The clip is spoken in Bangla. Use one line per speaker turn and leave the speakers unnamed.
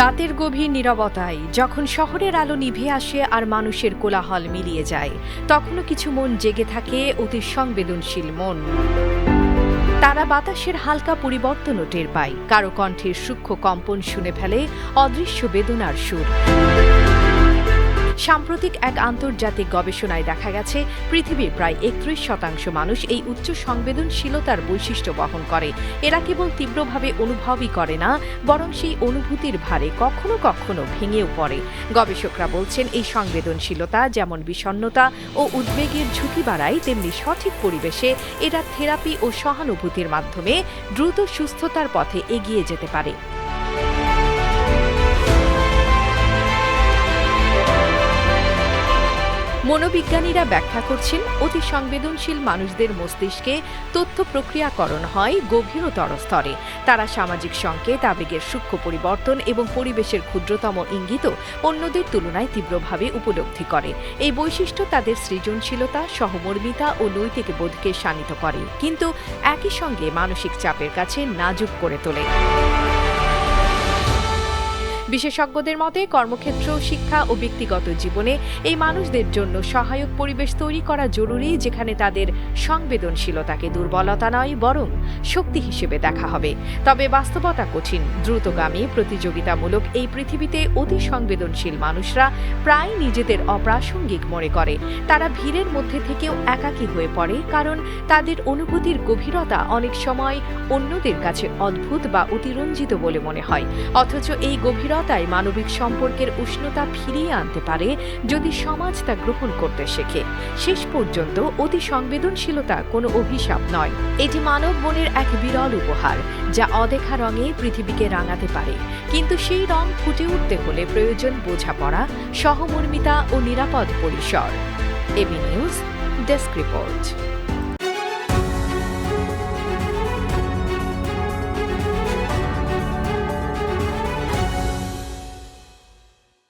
রাতের গভীর নিরবতায়, যখন শহরের আলো নিভে আসে আর মানুষের কোলাহল মিলিয়ে যায়, তখনও কিছু মন জেগে থাকে অতি সংবেদনশীল মন। তারা বাতাসের হালকা পরিবর্তনও টের পায়, কারও কণ্ঠের সূক্ষ্ম কম্পন শুনে ফেলে অদৃশ্য বেদনার সুর। সাম্প্রতিক এক আন্তর্জাতিক গবেষণায় দেখা গেছে, পৃথিবীর প্রায় একত্রিশ শতাংশ মানুষ এই উচ্চ সংবেদনশীলতার বৈশিষ্ট্য বহন করে। এরা কেবল তীব্রভাবে অনুভবই করে না, বরং সেই অনুভূতির ভারে কখনো কখনো ভেঙেও পড়ে। গবেষকরা বলছেন, এই সংবেদনশীলতা যেমন বিষণ্ণতা ও উদ্বেগের ঝুঁকি বাড়ায়, তেমনি সঠিক পরিবেশে এরা থেরাপি ও সহানুভূতির মাধ্যমে দ্রুত সুস্থতার পথে এগিয়ে যেতে পারে। মনোবিজ্ঞানীরা ব্যাখ্যা করছেন, অতি সংবেদনশীল মানুষদের মস্তিষ্কে তথ্য প্রক্রিয়াকরণ হয় গভীরতর স্তরে। তারা সামাজিক সংকেত, আবেগের সূক্ষ্ম পরিবর্তন এবং পরিবেশের ক্ষুদ্রতম ইঙ্গিত অন্যদের তুলনায় তীব্রভাবে উপলব্ধি করে। এই বৈশিষ্ট্য তাদের সৃজনশীলতা, সহমর্মিতা ও নৈতিক বোধকে শানিত করে। কিন্তু একই সঙ্গে মানসিক চাপের কাছে নাজুক করে তোলে। বিশেষজ্ঞদের মতে, কর্মক্ষেত্র, শিক্ষা ও ব্যক্তিগত জীবনে এই মানুষদের জন্য সহায়ক পরিবেশ তৈরি করা জরুরি, যেখানে তাদের সংবেদনশীলতাকে দুর্বলতা নয়, বরং শক্তি হিসেবে দেখা হবে। তবে বাস্তবতা কঠিন। দ্রুতগামী, প্রতিযোগিতামূলক এই পৃথিবীতে অতি সংবেদনশীল মানুষরা প্রায় নিজেদের অপ্রাসঙ্গিক মনে করে। তারা ভিড়ের মধ্যে থেকেও একাকী হয়ে পড়ে, কারণ তাদের অনুভূতির গভীরতা অনেক সময় অন্যদের কাছে অদ্ভুত বা অতিরঞ্জিত বলে মনে হয়। অথচ এই গভীরতাই মানবিক সম্পর্কের উষ্ণতা ফিরিয়ে আনতে পারে যদি সমাজ তা গ্রহণ করতে শেখে। শেষ পর্যন্ত অতি সংবেদনশীলতা কোনো অভিশাপ নয়। এটি মানব মনের এক বিরল উপহার, যা অদেখা রঙে পৃথিবীকে রাঙাতে পারে। কিন্তু সেই রং ফুটে উঠতে হলে প্রয়োজন বোঝাপড়া, সহমর্মিতা ও নিরাপদ পরিসর। AB news, desk report.